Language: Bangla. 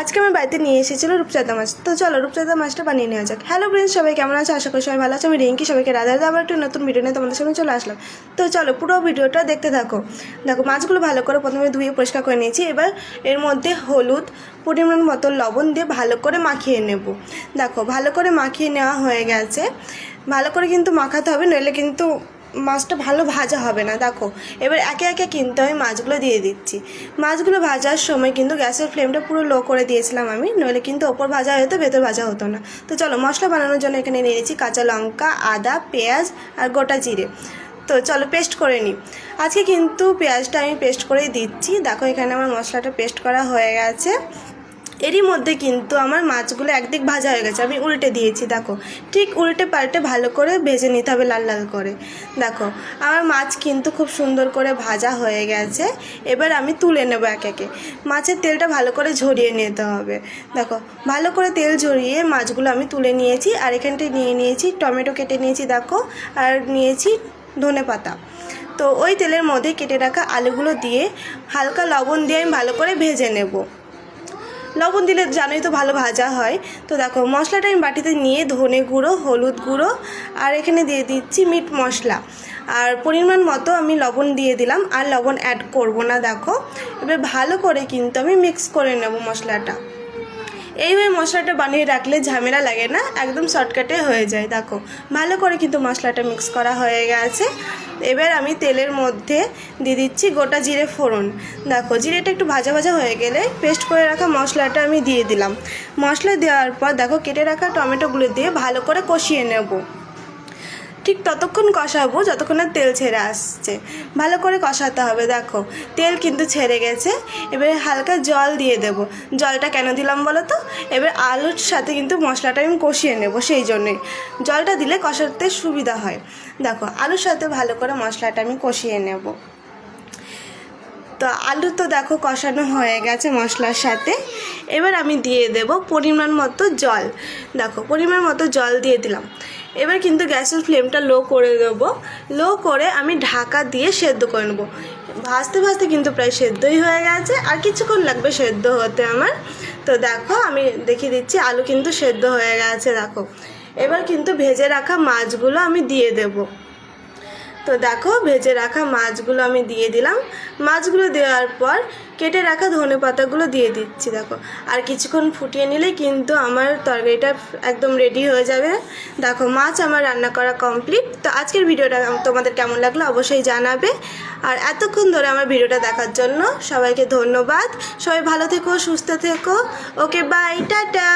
আজকে আমার বাড়িতে নিয়ে এসেছিল রূপচাঁদা মাছ। তো চলো রূপচাঁদা মাছটা বানিয়ে নেওয়া যাক। হ্যালো ফ্রেন্ডস সবাই কেমন আছে? আশা করি সবাই ভালো আছে। আমি রিঙ্কি, সবাইকে রাধা রাধা। আবার একটা নতুন ভিডিও নিয়ে তোমাদের সামনে চলে আসলাম। তো চলো পুরো ভিডিওটা দেখতে থাকো। দেখো, মাছগুলো ভালো করে প্রথমে ধুয়ে পরিষ্কার করে নিয়েছি। এবার এর মধ্যে হলুদ, পরিমাণ মতো লবণ দিয়ে ভালো করে মাখিয়ে নেব। দেখো, ভালো করে মাখিয়ে নেওয়া হয়ে গেছে। ভালো করে কিন্তু মাখাতে হবে, নইলে কিন্তু মাছটা ভালো ভাজা হবে না, দেখো। এবার একে একে কিন্তু আমি মাছগুলো দিয়ে দিচ্ছি। মাছগুলো ভাজার সময় কিন্তু গ্যাসের ফ্লেমটা পুরো লো করে দিয়েছিলাম আমি, নইলে কিন্তু ওপর ভাজা হতো, ভেতর ভাজা হতো না। তো চলো, মশলা বানানোর জন্য এখানে নিয়েছি কাঁচা লঙ্কা, আদা, পেঁয়াজ আর গোটা জিরে। তো চলো, পেস্ট করে নিই। আজকে কিন্তু পেঁয়াজটা আমি পেস্ট করেই দিচ্ছি। দেখো এখানে আমার মশলাটা পেস্ট করা হয়ে গেছে। এরই মধ্যে কিন্তু আমার মাছগুলো একদিক ভাজা হয়ে গেছে, আমি উল্টে দিয়েছি, দেখো। ঠিক উল্টে পাল্টে ভালো করে ভেজে নিতে হবে লাল লাল করে। দেখো, আমার মাছ কিন্তু খুব সুন্দর করে ভাজা হয়ে গেছে, এবার আমি তুলে নেব এক একে। মাছের তেলটা ভালো করে ঝরিয়ে নিতে হবে। দেখো, ভালো করে তেল ঝরিয়ে মাছগুলো আমি তুলে নিয়েছি, আর এখানটায় নিয়ে নিয়েছি টমেটো কেটে নিয়েছি, দেখো, আর নিয়েছি ধনে পাতা। তো ওই তেলের মধ্যে কেটে রাখা আলুগুলো দিয়ে হালকা লবণ দিয়ে আমি ভালো করে ভেজে নেব। লবণ দিলে জানোই তো ভালো ভাজা হয়। তো দেখো, মশলাটা আমি বাটিতে নিয়ে ধনে গুঁড়ো, হলুদ গুঁড়ো আর এখানে দিয়ে দিচ্ছি মিট মশলা। আর পরিমাণ মতো আমি লবণ দিয়ে দিলাম আর লবণ অ্যাড করব না, দেখো। এবার ভালো করে কিন্তু আমি মিক্স করে নেব মশলাটা। এইভাবে মশলাটা বানিয়ে রাখলে ঝামেলা লাগে না, একদম শর্টকাটে হয়ে যায়। দেখো, ভালো করে কিন্তু মশলাটা মিক্স করা হয়ে গেছে। এবার আমি তেলের মধ্যে দিয়ে দিচ্ছি গোটা জিরে ফোড়ন। দেখো, জিরেটা একটু ভাজা ভাজা হয়ে গেলে পেস্ট করে রাখা মশলাটা আমি দিয়ে দিলাম। মশলা দেওয়ার পর দেখো, কেটে রাখা টমেটোগুলো দিয়ে ভালো করে কষিয়ে নেব। ঠিক ততক্ষণ কষাবো যতক্ষণ না তেল ছেড়ে আসছে। ভালো করে কষাতে হবে, দেখো। তেল কিন্তু ছেড়ে গেছে। এবারে হালকা জল দিয়ে দেব। জলটা কেন দিলাম বলো তো? এবার আলুর সাথে কিন্তু মশলাটা আমি কষিয়ে নেব সেই জন্যই জলটা দিলে কষাতে সুবিধা হয়। দেখো, আলুর সাথে ভালো করে মশলাটা আমি কষিয়ে নেব। তো আলু তো দেখো কষানো হয়ে গেছে মশলার সাথে। এবার আমি দিয়ে দেব পরিমাণ মতো জল। দেখো, পরিমাণ মতো জল দিয়ে দিলাম। এবার কিন্তু গ্যাসের ফ্লেমটা লো করে দেবো। লো করে আমি ঢাকা দিয়ে সেদ্ধ করে নেব। ভাজতে ভাজতে কিন্তু প্রায় সেদ্ধই হয়ে গেছে। আর কিছুক্ষণ লাগবে সেদ্ধ হতে আমার। তো দেখো, আমি দেখিয়ে দিচ্ছি আলু কিন্তু সেদ্ধ হয়ে গেছে, দেখো। এবার কিন্তু ভেজে রাখা মাছগুলো আমি দিয়ে দেবো। তো দেখো ভেজে রাখা মাছগুলো আমি দিয়ে দিলাম। মাছগুলো দেওয়ার পর কেটে রাখা ধনে পাতাগুলো দিয়ে দিচ্ছি, দেখো। আর কিছুক্ষণ ফুটিয়ে নিলে কিন্তু আমার তরকারিটা একদম রেডি হয়ে যাবে। দেখো, মাছ আমার রান্না করা কমপ্লিট তো আজকের ভিডিওটা তোমাদের কেমন লাগল অবশ্যই জানাবে। আর এতক্ষণ ধরে আমার ভিডিওটা দেখার জন্য সবাইকে ধন্যবাদ। সবাই ভালো থেকো, সুস্থ থেকো। Okay bye ta ta.